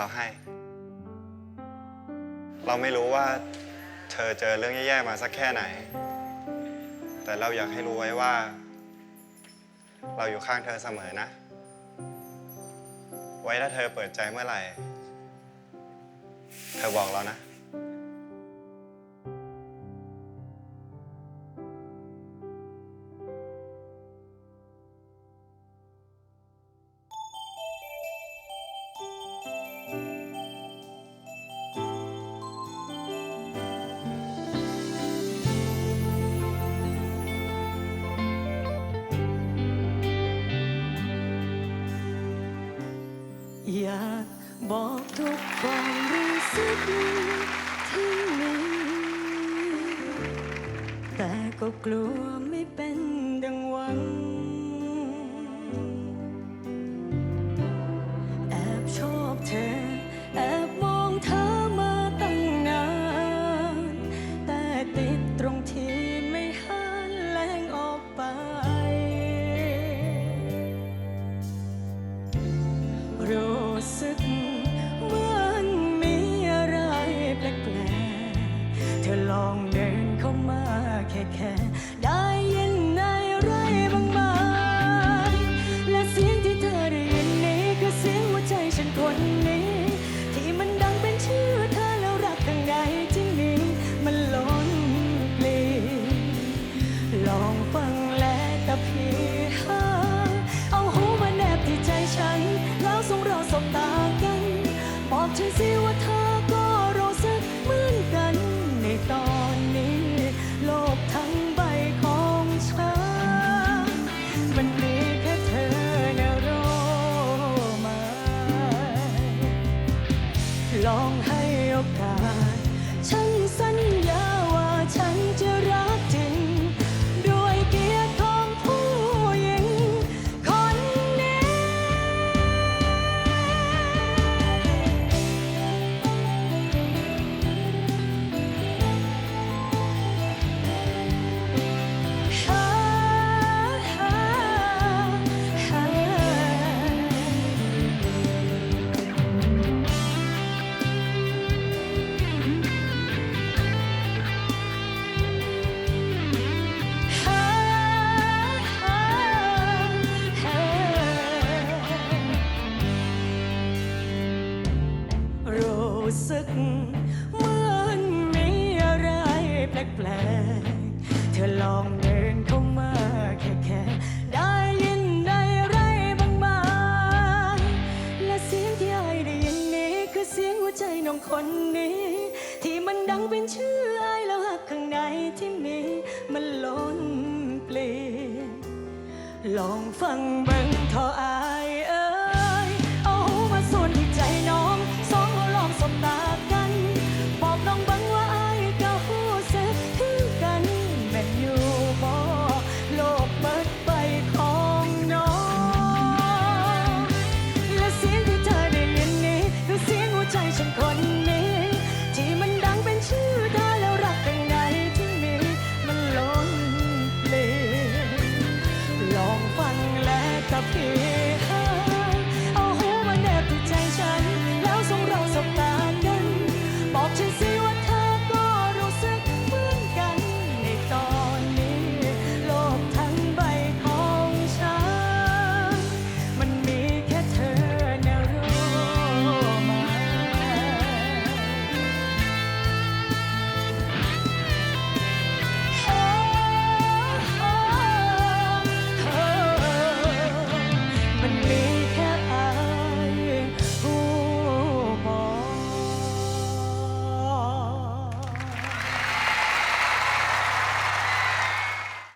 เราให้ เราไม่รู้ว่าเธอเจอเรื่องแย่ๆมาสักแค่ไหน แต่เราอยากให้รู้ไว้ว่า เราอยู่ข้างเธอเสมอนะ ไว้ถ้าเธอเปิดใจเมื่อไหร่ เธอบอกเรานะ บอกทุกความรู้สึกที่มีแต่ก็กลัวไม่เป็นดังหวัง แอบชอบเธอ แอบมองเธอมาตั้งนาน แต่ติดตรงที่ไม่หันแรงออกไป รู้สึก ลอ แปลกๆเธอลองเดินเข้ามาแค่แค่ได้ยินได้ไรบ้างไหมและเสียงที่ไอได้ยินนี้คือเสียงหัวใจน้องคนนี้ ที่มันดังเป็นชื่อไอแล้วหักข้างในที่มีมันล้นเปลี่ยนลองฟังเบิ่งทออา up here.